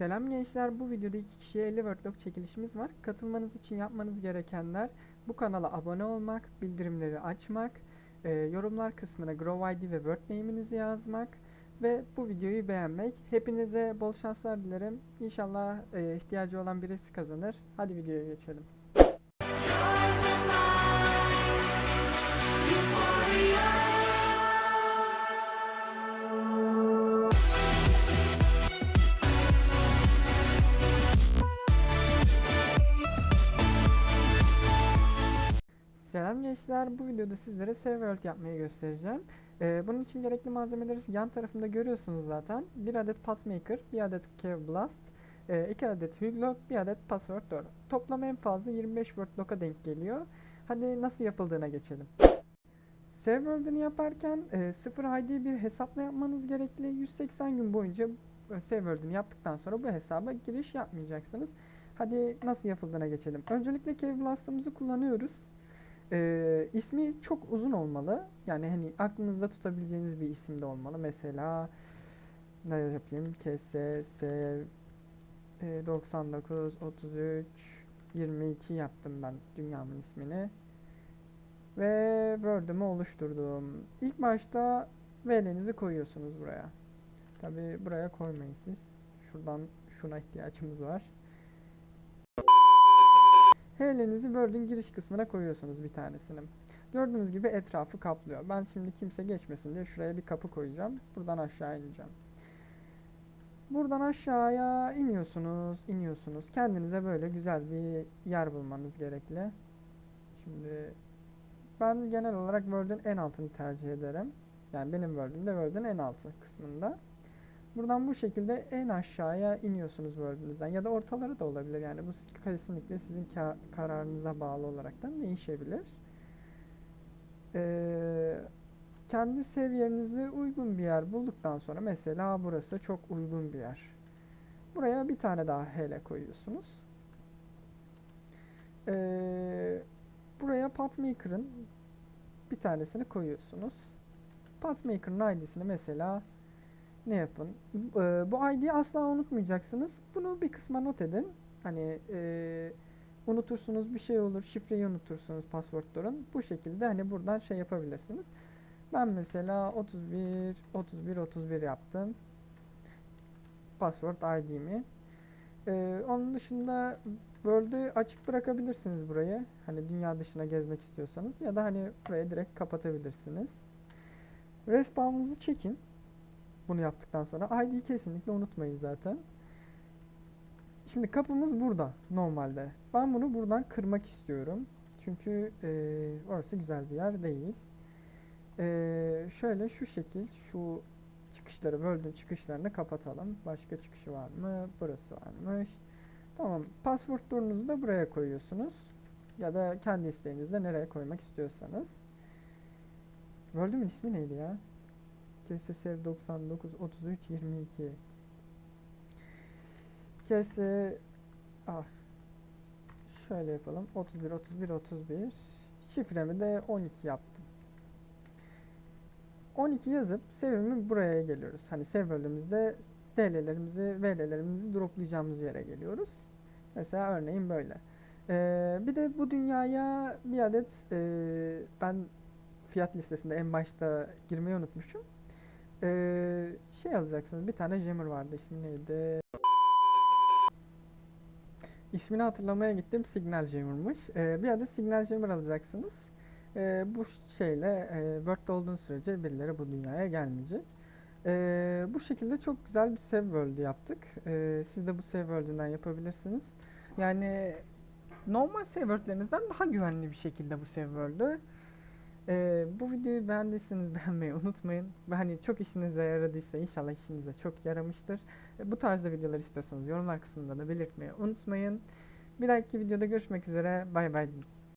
Selam gençler. Bu videoda iki kişiye 50 Wordlock çekilişimiz var. Katılmanız için yapmanız gerekenler bu kanala abone olmak, bildirimleri açmak, e, yorumlar kısmına Grow ID ve Word name'inizi yazmak ve bu videoyu beğenmek. Hepinize bol şanslar dilerim. İnşallah e, ihtiyacı olan birisi kazanır. Hadi videoya geçelim. Selam gençler. Bu videoda sizlere Save World yapmayı göstereceğim. Ee, bunun için gerekli malzemeleri yan tarafında görüyorsunuz zaten. Bir adet Pathmaker, bir adet Cave Blast, e, iki adet Huglock, bir adet Password Door. Toplam en fazla 25 Wordlock'a denk geliyor. Hadi nasıl yapıldığına geçelim. Save World'ünü yaparken e, 0 ID bir hesapla yapmanız gerekli. 180 gün boyunca e, Save World'ünü yaptıktan sonra bu hesaba giriş yapmayacaksınız. Hadi nasıl yapıldığına geçelim. Öncelikle Cave Blast'ımızı kullanıyoruz. Ee, ismi çok uzun olmalı. Yani hani aklınızda tutabileceğiniz bir isim de olmalı. Mesela ne yapayım? KS, S, e, 99, 33, 22 yaptım ben dünyamın ismini. Ve Word'ümü oluşturdum. İlk başta VL'nizi koyuyorsunuz buraya. Tabi buraya koymayın siz. Şuradan şuna ihtiyacımız var. H'lerinizi Word'ün giriş kısmına koyuyorsunuz bir tanesini. Gördüğünüz gibi etrafı kaplıyor. Ben şimdi kimse geçmesin diye şuraya bir kapı koyacağım. Buradan aşağı ineceğim. Buradan aşağıya iniyorsunuz, iniyorsunuz. Kendinize böyle güzel bir yer bulmanız gerekli. Şimdi ben genel olarak Word'ün en altını tercih ederim. Yani benim Word'üm de Word'ün en altı kısmında. Buradan bu şekilde en aşağıya iniyorsunuz Word'ünüzden ya da ortaları da olabilir yani bu kesinlikle sizin ka- kararınıza bağlı olaraktan değişebilir. Ee, kendi seviyenize uygun bir yer bulduktan sonra mesela burası çok uygun bir yer. Buraya bir tane daha hele koyuyorsunuz. Ee, buraya Pathmaker'ın bir tanesini koyuyorsunuz. Pathmaker'ın ID'sini mesela ne yapın? Eee, bu ID'yi asla unutmayacaksınız. Bunu bir kısma not edin. Hani eee, unutursunuz bir şey olur, şifreyi unutursunuz password'ların. Bu şekilde hani buradan şey yapabilirsiniz. Ben mesela 31 31 31 yaptım. Password ID'mi. Eee, onun dışında World'ü açık bırakabilirsiniz burayı. Hani dünya dışına gezmek istiyorsanız ya da hani burayı direkt kapatabilirsiniz. Respawn'ınızı çekin bunu yaptıktan sonra ID'yi kesinlikle unutmayın zaten. Şimdi kapımız burada normalde. Ben bunu buradan kırmak istiyorum. Çünkü eee, orası güzel bir yer değil. Eee, şöyle şu şekil şu çıkışları böldüğün çıkışlarını kapatalım. Başka çıkışı var mı? Burası varmış. Tamam. Password durunuzu da buraya koyuyorsunuz. Ya da kendi isteğinizle nereye koymak istiyorsanız. World'ümün ismi neydi ya? KSSR 99 33 22 KS ah şöyle yapalım. 31 31 31 şifremi de 12 yaptım. 12 yazıp sevimi buraya geliyoruz. Hani sev bölümümüzde DL'lerimizi VL'lerimizi droplayacağımız yere geliyoruz. Mesela örneğin böyle. Ee, bir de bu dünyaya bir adet ee, ben fiyat listesinde en başta girmeyi unutmuşum ee, şey alacaksınız. Bir tane jammer vardı. İsmi neydi? İsmini hatırlamaya gittim. Signal Jammer'mış. Ee, bir adet Signal Jammer alacaksınız. Ee, bu şeyle e, Word'de olduğun sürece birileri bu dünyaya gelmeyecek. Ee, bu şekilde çok güzel bir save world yaptık. Ee, siz de bu save world'ünden yapabilirsiniz. Yani normal save world'lerinizden daha güvenli bir şekilde bu save world'ü ee, bu videoyu beğendiyseniz beğenmeyi unutmayın. Hani çok işinize yaradıysa inşallah işinize çok yaramıştır. Ee, bu tarzda videolar istiyorsanız yorumlar kısmında da belirtmeyi unutmayın. Bir dahaki videoda görüşmek üzere. Bay bay.